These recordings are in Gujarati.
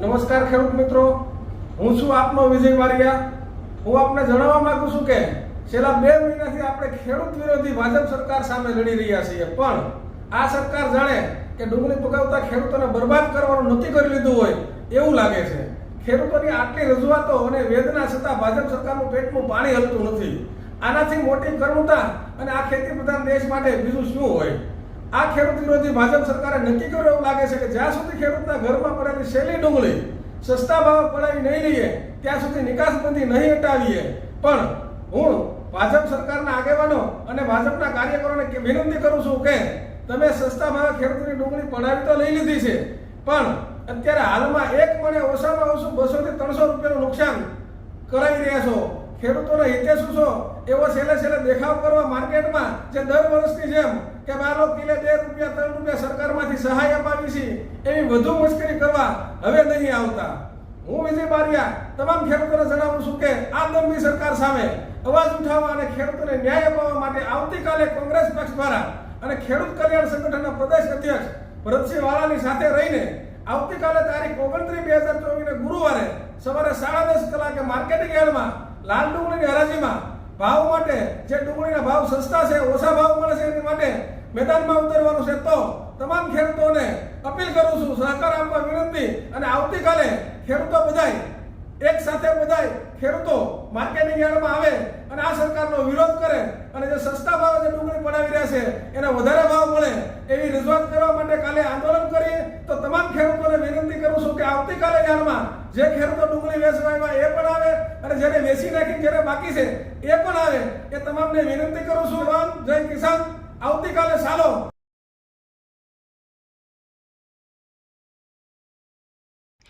નમસ્કાર ખેડૂત મિત્રો. હું છું આપનો વિજય વારિયા. હું આપને જણાવવા માંગુ છું કે છેલ્લા બે મહિનાથી આપણે ખેડૂત વિરોધી ભાજપ સરકાર સામે લડી રહ્યા છીએ. પણ આ સરકાર જાણે કે ડુંગળી પકાવતા ખેડૂતોને બરબાદ કરવાનું નક્કી કરી લીધું હોય એવું લાગે છે. ખેડૂતોની આટલી રજૂઆતો અને વેદના છતાં ભાજપ સરકારનું પેટનું પાણી હલતું નથી. આનાથી મોટી કરુણતા અને આ ખેતી પ્રધાન દેશ માટે બીજું શું હોય? આ ખેડૂત વિરોધી ભાજપ સરકારે નક્કી કર્યું એવું લાગે છે કે જ્યાં સુધી ખેડૂતના ઘરમાં પડેલી શેલી ડુંગળી સસ્તા ભાવે પડાવી નહીં લઈએ, ત્યાં સુધી નિકાસબંધી નહીં હટાવીએ. પણ હું ભાજપ સરકારના આગેવાનો અને ભાજપના કાર્યકરોને વિનંતી કરું છું કે તમે સસ્તા ભાવે ખેડૂતની ડુંગળી પડાવી તો લઈ લીધી છે, પણ અત્યારે હાલમાં એક મણે ઓછામાં ઓછું બસો થી ત્રણસો રૂપિયાનું નુકસાન કરાવી રહ્યા છો. ખેડૂતોના હિતે શું છો? એવો છેલ્લે છેલ્લે દેખાવ કરવા માર્કેટમાં જે દર વર્ષની જેમ કે બારો કિલે, બે રૂપિયા, ત્રણ રૂપિયા સરકારમાંથી સહાય અપાવી છે, એવી વધુ મુશ્કેલી કરવા હવે નહીં આવતા. હું વિજય બારિયા, તમામ ખેડૂતોને જણાવું છું કે આ દંભી સરકાર સામે અવાજ ઉઠાવવા અને ખેડૂતોને ન્યાય અપાવવા માટે આવતીકાલે કોંગ્રેસ પક્ષ દ્વારા અને ખેડૂત કલ્યાણ સંગઠનના પ્રદેશ અધ્યક્ષ ભરતસિંહ વાળાની સાથે રહીને આવતીકાલે તારીખ ઓગણત્રીસ, બે હજાર ચોવીસને ગુરુવારે સવારે સાડા દસ કલાકે માર્કેટિંગ યાર્ડમાં લાલ ડુંગળીની હરાજીમાં ભાવ માટે જે ડુંગળીના ભાવ સસ્તા છે, ઓછા ભાવ મળે છે એની માટે મેદાનમાં ઉતરવાનું છે. તો તમામ ખેડૂતોને અપીલ કરું છું, સહકાર આપવા વિનંતી અને આવતીકાલે ખેડૂતો બધાય, એક સાથે બધાય ખેડૂતો માર્કેટિંગ યાર્ડમાં આવે અને આ સરકારનો વિરોધ કરે અને જે સસ્તા ભાવે જે ડુંગળી પડાવી રહ્યા છે, એને વધારે ભાવ મળે એવી રજૂઆત કરવા માટે કાલે આંદોલન કરીએ. તો તમામ ખેડૂતોને વિનંતી કરું છું કે આવતીકાલે યાર્ડમાં જે ખેડૂતો ડુંગળી વેચવા જેને વેચી નાખી જેને બાકી છે, એ પણ આવે? એ તમામને વિનંતી કરું છું જય કિસાન. આવતીકાલે ચાલો.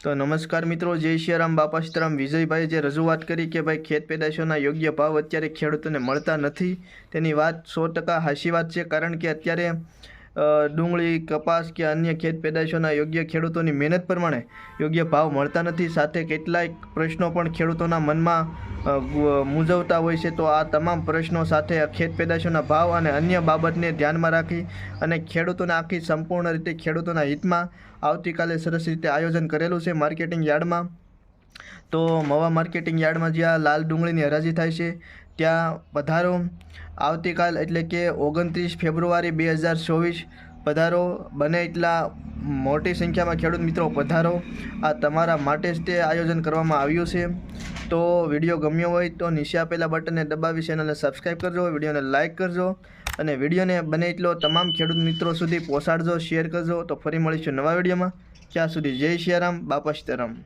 તો નમસ્કાર મિત્રો, જય શ્રીરામ બાપા સીતારામ. વિજયભાઈ જે રજૂઆત કરી કે ભાઈ, ખેત પેદાશોના યોગ્ય ભાવ અત્યારે ખેડૂતોને મળતા નથી, તેની વાત સો ટકા હાસી વાત છે, કારણ કે અત્યારે ડુંગળી, કપાસ કે અન્ય ખેત પેદાશોના યોગ્ય ખેડૂતોની મહેનત પ્રમાણે યોગ્ય ભાવ મળતા નથી. સાથે કેટલાય પ્રશ્નો પણ ખેડૂતોના મનમાં મૂંઝવતા હોય છે. તો આ તમામ પ્રશ્નો સાથે ખેત પેદાશોના ભાવ અને અન્ય બાબતને ધ્યાનમાં રાખી અને ખેડૂતોને આખી સંપૂર્ણ રીતે ખેડૂતોના હિતમાં આવતીકાલે સરસ રીતે આયોજન કરેલું છે. માર્કેટિંગ યાર્ડમાં તો મવા માર્કેટિંગ યાર્ડમાં જ્યાં લાલ ડુંગળીની હરાજી થાય છે, ત્યાં પધારો. આવતીકાલ એટલે કે ઓગણત્રીસ ફેબ્રુઆરી બે હજાર ચોવીસ પધારો. બને એટલા મોટી સંખ્યામાં ખેડૂત મિત્રો પધારો. આ તમારા માટે જ તે આયોજન કરવામાં આવ્યું છે. તો વીડિયો ગમ્યો હોય તો નીચે આપેલા બટનને દબાવી ચેનલને સબસ્ક્રાઈબ કરજો, વિડીયોને લાઇક કરજો અને વિડીયોને બને એટલો તમામ ખેડૂત મિત્રો સુધી પહોંચાડજો, શેર કરજો. તો ફરી મળીશું નવા વિડીયોમાં. ત્યાં સુધી જય શિયારામ બાપા સીતારામ.